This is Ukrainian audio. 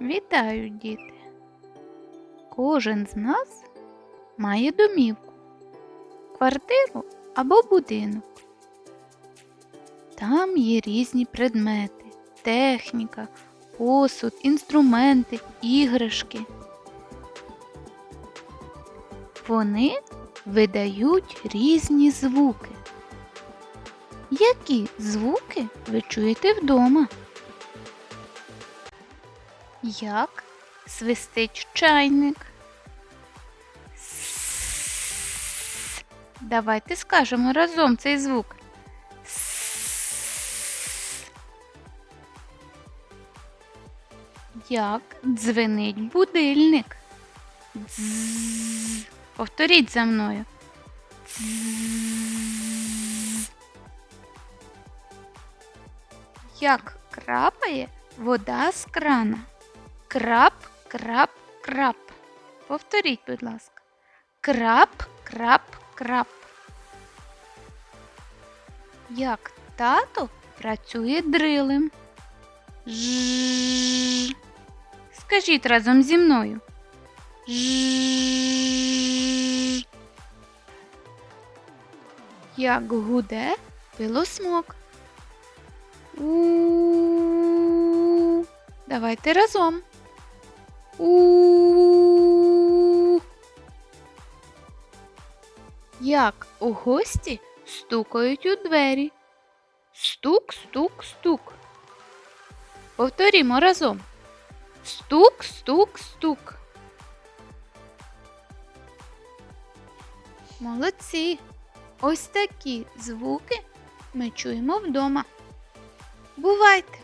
Вітаю, діти! Кожен з нас має домівку, квартиру або будинок. Там є різні предмети, техніка, посуд, інструменти, іграшки. Вони видають різні звуки. Які звуки ви чуєте вдома? Як свистить чайник? Давайте скажемо разом цей звук. Як дзвенить будильник? Повторіть за мною. Як крапає вода з крана? Крап, крап, крап. Повторіть, будь ласка. Крап, крап, крап. Як тато працює дрилем? Ж. Скажіть разом зі мною. Ж. Як гуде пилосмок. У. Давайте разом. У. Як у гості стукають у двері. Стук, стук, стук. Повторімо разом. Стук, стук, стук. Молодці. Ось такі звуки ми чуємо вдома. Бувайте!